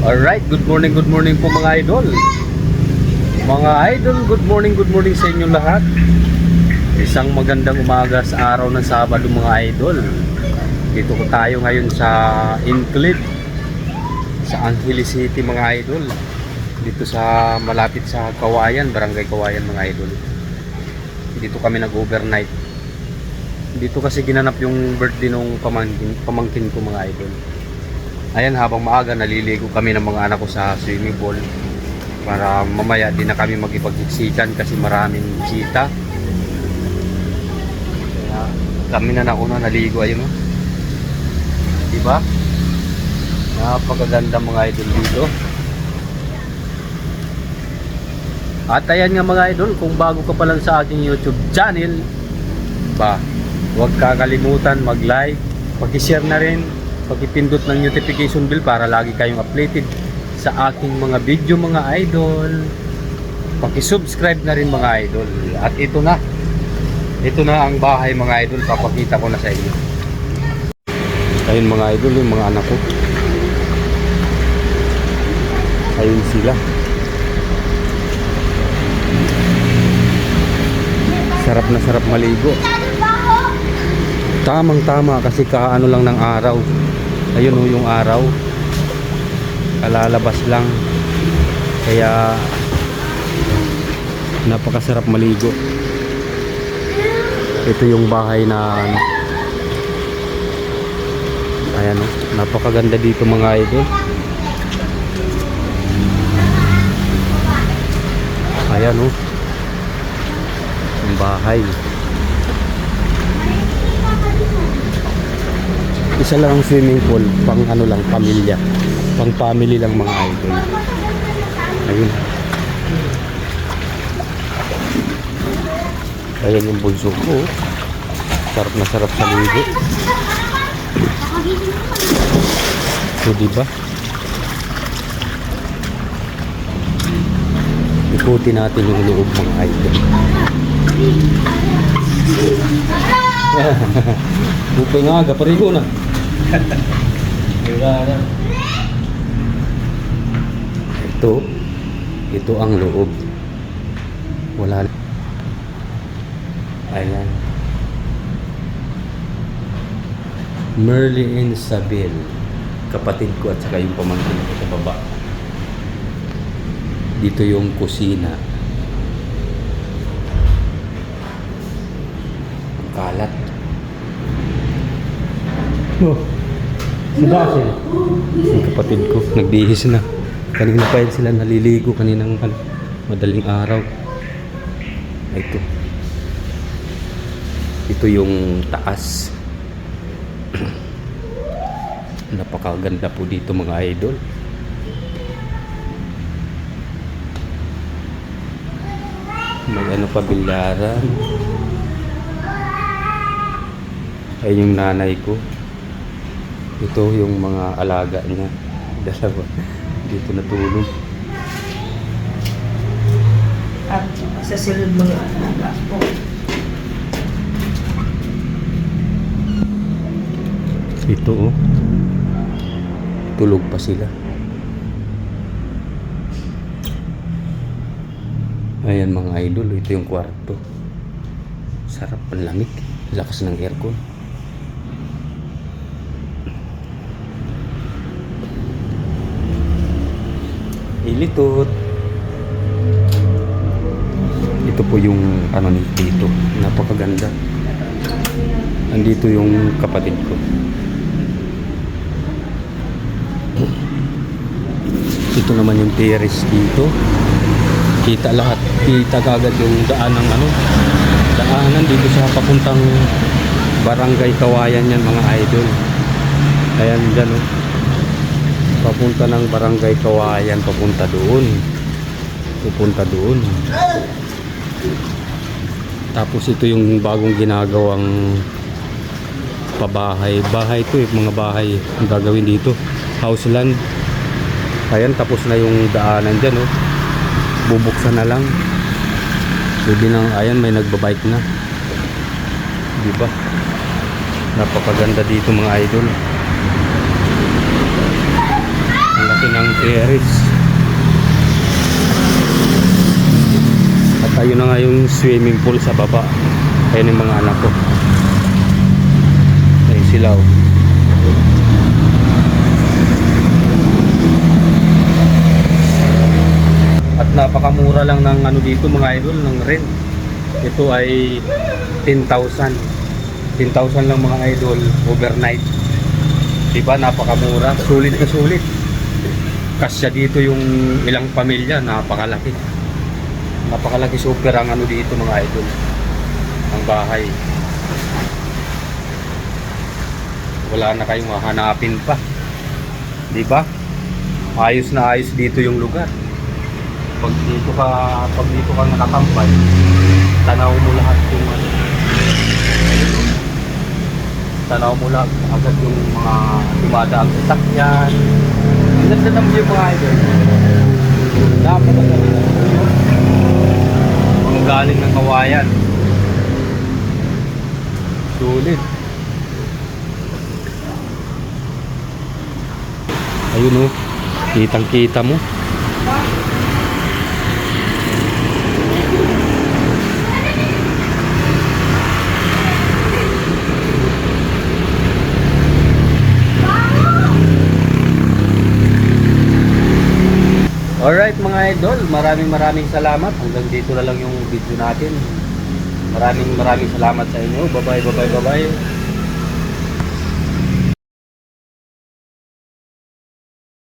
Alright, good morning, good morning po mga idol. Mga idol, good morning, good morning sa inyo lahat. Isang magandang umaga sa araw ng Sabado mga idol. Dito ko tayo ngayon sa Inclid, sa Angeles City mga idol. Dito sa malapit sa Kawayan, Barangay Kawayan mga idol. Dito kami nag-overnight. Dito kasi ginanap yung birthday nung pamangkin, pamangkin ko mga idol. Ayan, habang maaga, naliligo kami ng mga anak ko sa swimming pool para mamaya din na kami magipagsiksikan kasi maraming sita. Kaya kami na nauna naligo, ayun oh. Diba? Napakaganda mga idol dito. At ayan nga mga idol, kung bago ka pa lang sa aking YouTube channel, ba, huwag kakalimutan mag-like, pag-share na rin, pag-ipindot ng notification bell para lagi kayong updated sa aking mga video mga idol. Paki-subscribe na rin mga idol. At ito na. Ito na ang bahay mga idol. Papakita ko na sa inyo. Ayun mga idol, yung mga anak ko. Ayun sila. Sarap na sarap maligo. Tamang tama kasi kaano lang ng araw. Ayun o yung araw. Kalalabas lang. Kaya napakasarap maligo. Ito yung bahay na ano. Ayan o. Napakaganda dito mga idol. Ayan o. Yung bahay. Isa lang ang swimming pool, pang ano lang, pamilya. Pang family lang mga idol. Ayun. Ayan yung bunso ko. Sarap na sarap sa ligo. So, diba? Ikuti natin yung loob mga idol. Bupay nga, gaparigo na. Ito, ito ang loob. Wala. Ayan. Merly and Sabel. Kapatid ko at saka yung pamangkin ko sa baba. Dito yung kusina. Ang kalat. Oh. Si Basil. Kapatid ko. Nagbihis na. Kanina pa yun sila naliligo. Kaninang ano, madaling araw. Ito. Ito yung taas. Napakaganda po dito mga idol. May ano pa bilyaran. Ay yung nanay ko. Ito yung mga alaga niya. Dalawa. Dito natulog. At sa silid mga anak po. Ito oh. Tulog pa sila. Ayan mga idol, ito yung kwarto. Sarap, ang lamig. Lakas ng aircon. Ilitot. Ito po yung ano ni dito. Napakaganda. Andito yung kapatid ko. Ito naman yung terrace dito. Kita lahat. Kita kagad yung daan ng ano. Daanan dito sa papuntang Barangay Kawayan yan mga idol. Ayan dyan oh. Papunta ng Barangay Kawayan, papunta doon. Pupunta doon. Tapos ito yung bagong ginagawang pabahay. Bahay to eh, mga bahay ang gagawin dito. House land. Ayan, tapos na yung daanan dyan, oh. Bubuksan na lang. Pwede nang, ayan, may nagbabike na. Di ba? Napakaganda dito mga idol. Laki ng Aries. At ayun na nga yung swimming pool sa baba. Ayun yung mga anak ko. Ayun sila oh. At napakamura lang ng ano dito mga idol ng rent. Ito ay 10,000. 10,000 lang mga idol overnight. Diba napakamura, sulit na sulit. Kasya dito yung ilang pamilya, napakalaki. Napakalaki super ang ano dito mga idol. Ang bahay. Wala na kayong hahanapin pa. Di ba? Ayos na ayos dito yung lugar. Pag dito ka, pag dito ka nakatambay, tanaw mo lahat yung ano. Tanaw mo lahat agad yung mga dumadaang sasakyan. Ang ganda ng view mga idol. Napakaganda. Mga galing ng kawayan. Sulit. Ayun oh, kitang kita mo. Alright mga idol, maraming maraming salamat. Hanggang dito na lang yung video natin. Maraming maraming salamat sa inyo. Bye bye, bye bye, bye bye.